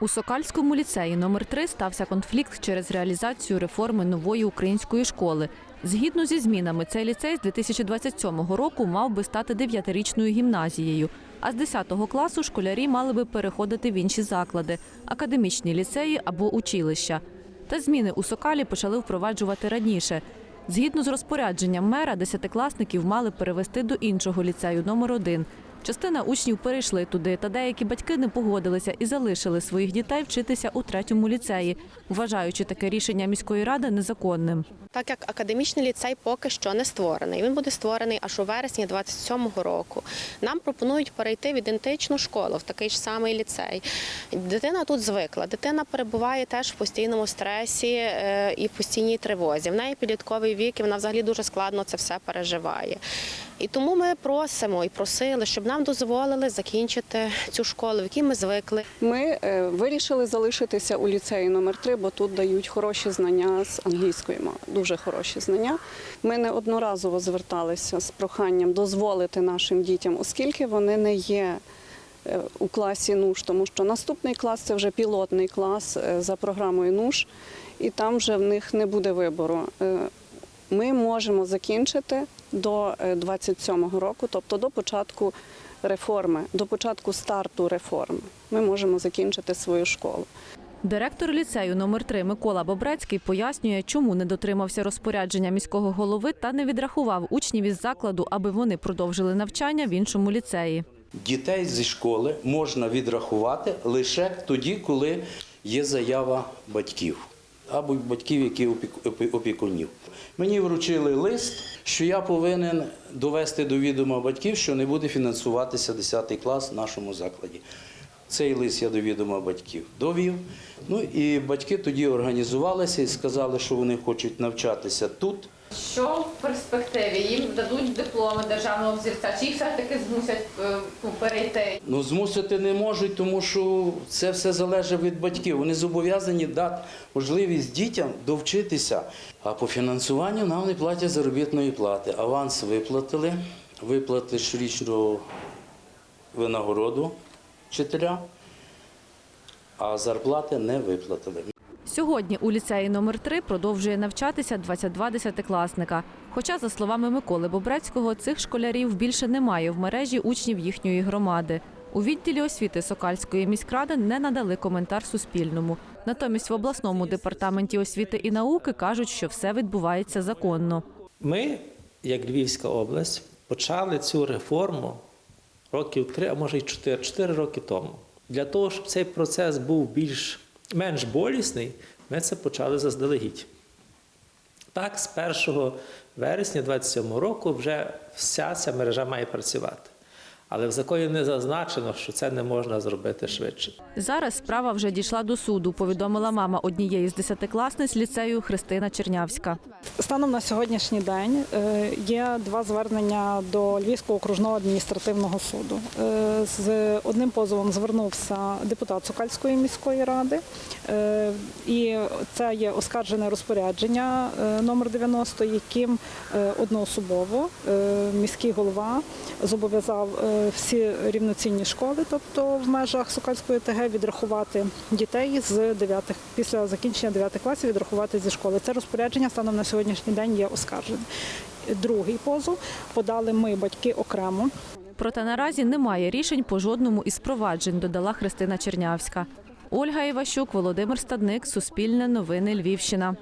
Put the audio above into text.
У Сокальському ліцеї номер 3 стався конфлікт через реалізацію реформи нової української школи. Згідно зі змінами, цей ліцей з 2027 року мав би стати дев'ятирічною гімназією. А з 10 класу школярі мали би переходити в інші заклади академічні ліцеї або училища. Та зміни у Сокалі почали впроваджувати раніше. Згідно з розпорядженням мера, десятикласників мали перевести до іншого ліцею номер 1 Частина учнів перейшли туди, та деякі батьки не погодилися і залишили своїх дітей вчитися у третьому ліцеї, вважаючи таке рішення міської ради незаконним. Так як академічний ліцей поки що не створений, він буде створений аж у вересні 27-го року. Нам пропонують перейти в ідентичну школу, в такий ж самий ліцей. Дитина тут звикла. Дитина перебуває теж в постійному стресі е, і в постійній тривозі. В неї підлітковий вік, і вона взагалі дуже складно це все переживає. І тому ми просимо і просили, щоб нам дозволили закінчити цю школу, в якій ми звикли. Ми е, вирішили залишитися у ліцеї номер 3 бо тут дають хороші знання з англійської мови, дуже хороші знання. Ми неодноразово зверталися з проханням дозволити нашим дітям, оскільки вони не є е, у класі НУШ, тому що наступний клас це вже пілотний клас е, за програмою НУШ, і там вже в них не буде вибору. Ми можемо закінчити до 27-го року, тобто до початку реформи, до початку старту реформи. Ми можемо закінчити свою школу. Директор ліцею номер 3 Микола Бобрецький пояснює, чому не дотримався розпорядження міського голови та не відрахував учнів із закладу, аби вони продовжили навчання в іншому ліцеї. Дітей зі школи можна відрахувати лише тоді, коли є заява батьків або батьків, які опікунів. Мені вручили лист, що я повинен довести до відома батьків, що не буде фінансуватися 10 клас в нашому закладі. Цей лист я до відома батьків довів. Ну і батьки тоді організувалися і сказали, що вони хочуть навчатися тут. Що в перспективі їм дадуть дипломи державного взірця, чи їх все-таки змусять е, ну, перейти? Ну, змусити не можуть, тому що це все залежить від батьків. Вони зобов'язані дати можливість дітям довчитися. А по фінансуванню нам не платять заробітної плати. Аванс виплатили, виплати щорічну винагороду вчителя, а зарплати не виплатили. Сьогодні у ліцеї номер 3 продовжує навчатися 22 десятикласника. Хоча, за словами Миколи Бобрецького, цих школярів більше немає в мережі учнів їхньої громади. У відділі освіти Сокальської міськради не надали коментар Суспільному. Натомість в обласному департаменті освіти і науки кажуть, що все відбувається законно. Ми, як Львівська область, почали цю реформу років три, а може й чотири, чотири роки тому. Для того, щоб цей процес був більш менш болісний, ми це почали заздалегідь. Так, з 1 вересня 2027 року вже вся ця мережа має працювати. Але в законі не зазначено, що це не можна зробити швидше. Зараз справа вже дійшла до суду, повідомила мама однієї з десятикласниць ліцею Христина Чернявська. Станом на сьогоднішній день е, є два звернення до Львівського окружного адміністративного суду. Е, З одним позовом звернувся депутат Сокальської міської ради, е, і це є оскаржене розпорядження номер 90, яким одноособово міський голова зобов'язав всі рівноцінні школи, тобто в межах Сокальської ТГ, відрахувати дітей з 9, після закінчення 9 класів відрахувати зі школи. Це розпорядження станом на сьогоднішній день є оскаржене. Другий позов подали ми, батьки, окремо. Проте наразі немає рішень по жодному із проваджень, додала Христина Чернявська. Ольга Іващук, Володимир Стадник, Суспільне новини Львівщина.